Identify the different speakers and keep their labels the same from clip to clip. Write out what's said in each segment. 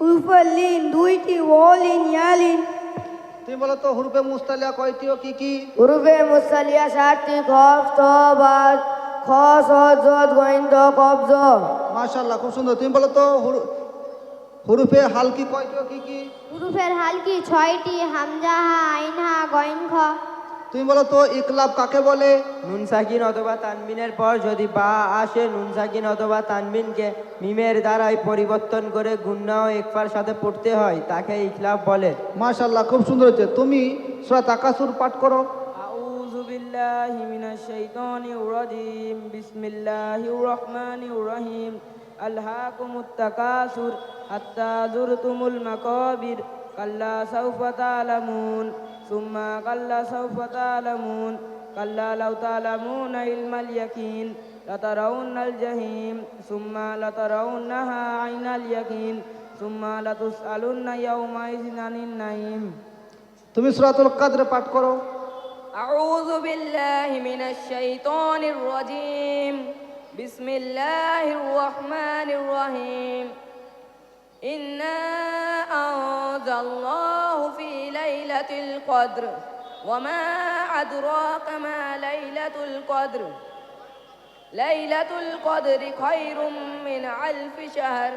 Speaker 1: হুরুফে Lin দুইটি ওয়ালিন ইয়ালিন।
Speaker 2: তুমি বলো তো হুরুফে মুস্তালিয়া কয়টি ও কি কি?
Speaker 1: হুরুফে মুসালিয়া সাতটি খফ ত বা খ স জ গোয়েন্দ কবজ।
Speaker 2: মাশাল্লাহ খুব সুন্দর। তুমি বলো তো হুরু- হুরুফে হালকি কয়টি ও কি কি?
Speaker 3: হুরুফের হালকি ছয়টি? হামজাহা আইনহা গইন খ।
Speaker 2: তুমি বলো তো ইকলাব কাকে বলে
Speaker 4: নুন সাকিন অথবা তানমিনের পর যদি বা আসে নুন সাকিন অথবা তানমিনকে মিমের দ্বারাই পরিবর্তন করে গুন্না ও একফার সাথে পড়তে হয় তাকে ইখলাফ বলে
Speaker 2: মাশাল্লাহ খুব সুন্দর হচ্ছে তুমি সুরা তাকাসুর পাঠ করো
Speaker 4: أعوذ بالله من الشيطان الرجيم بسم الله الرحمن الرحيم ألهاكم التكاثر حتى زرتم المقابر كلا سوف تعلمون ثم كلا سوف تعلمون كلا لو تعلمون علم اليقين لترون الجحيم ثم لترونها عين اليقين ثم لتسألن يومئذ عن النعيم
Speaker 2: তুমি সুরাতুল কাদরে পাঠ করো
Speaker 5: أعوذ بالله من الشيطان الرجيم بسم الله الرحمن الرحيم إنا أنزلناه في ليلة القدر وما أدراك ما ليلة القدر ليلة القدر خير من ألف شهر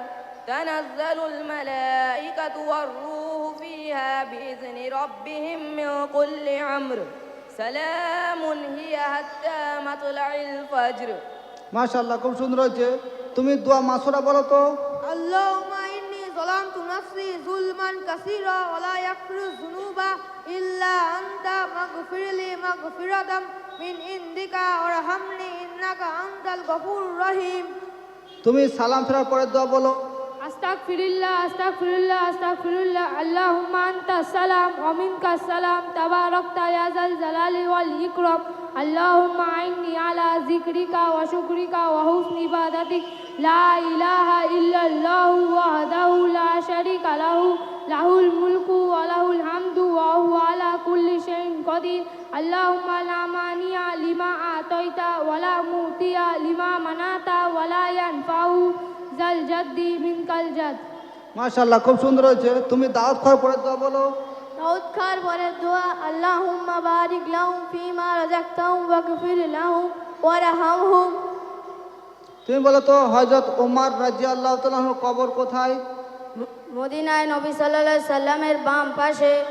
Speaker 5: تنزل الملائكة والروح فيها بإذن ربهم من كل أمر سلام هي حتى مطلع الفجر
Speaker 2: মাশাল্লাহ খুব সুন্দর হচ্ছে তুমি দোয়া মাসুরা বলো তো
Speaker 1: اللهم إني ظلمت نفسي ظلما كثيرا ولا يغفر الذنوب إلا أنت مغفر لي مغفرة من عندك وارحمني إنك أنت الغفور الرحيم
Speaker 2: তুমি সালাম ফেরার পরে দোয়া বলো
Speaker 6: أستغفر الله أستغفر الله أستغفر الله اللهم أنت السلام ومنك السلام تباركت يا ذا الجلال والإكرام اللهم عيني على ذكرك وشكرك وحسن عبادتك لا إله إلا الله وحده لا شريك له له الملك وله الحمد وهو على كل شيء قدير اللهم لا مانع لما أعطيت ولا مؤتي لما منعت ولا ينفع ذا الجد منك الجد
Speaker 2: ما شاء الله كم سندرة تمي খাওয়ার خير দোয়া বলো
Speaker 3: খার পরে দোয়া। আল্লাহুম্মা বারিক লাহুম ফিমা রাযাকতাহুম ওয়াগফির লাহুম ওয়ারহামহুম
Speaker 2: তুমি বলো তো হযরত ওমর রাজি আল্লাহ তালাহর কবর কোথায়?
Speaker 1: মদিনায় নবী সাল্লাল্লাহু আলাইহি সাল্লামের বাম পাশে।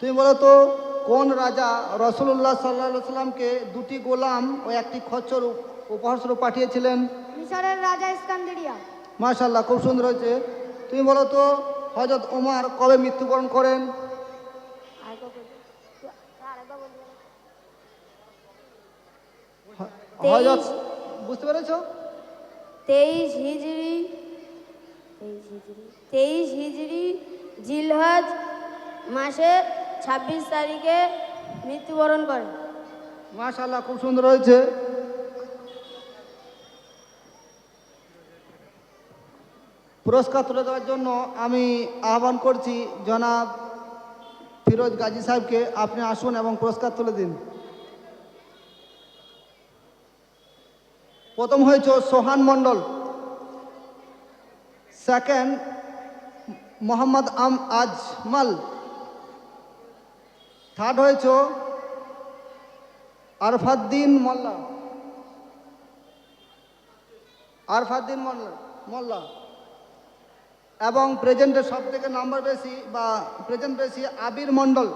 Speaker 2: তুমি বলো তো কোন রাজা রসুল্লাহ সাল্লাহ সাল্লামকে দুটি গোলাম ও একটি খচ্চর উপ- উপহার স্বরূপ পাঠিয়েছিলেন?
Speaker 3: মিশরের রাজা ইস্কান্দারিয়া।
Speaker 2: মাশাল্লাহ খুব সুন্দর হয়েছে। তুমি বলো তো হজরত ওমর কবে মৃত্যুবরণ করেন? হজরত বুঝতে পেরেছ?
Speaker 1: তেইশ হিজড়ি তেইশ হিজড়ি জিলহজ মাসে ছাব্বিশ তারিখে মৃত্যুবরণ করেন।
Speaker 2: মাশাল্লাহ খুব সুন্দর হয়েছে। পুরস্কার তুলে দেওয়ার জন্য আমি আহ্বান করছি, জনাব ফিরোজ গাজী সাহেবকে আপনি আসুন এবং পুরস্কার তুলে দিন। প্রথম হয়েছে সোহান মণ্ডল সেকেন্ড মোহাম্মদ আম আজমাল থার্ড হয়েছে আরফাদ্দিন মোল্লা আরফাদ্দিন মোল্লা মোল্লা। এবং প্রেজেন্টের সব থেকে নাম্বার বেশি বা প্রেজেন্ট বেশি আবির মণ্ডল।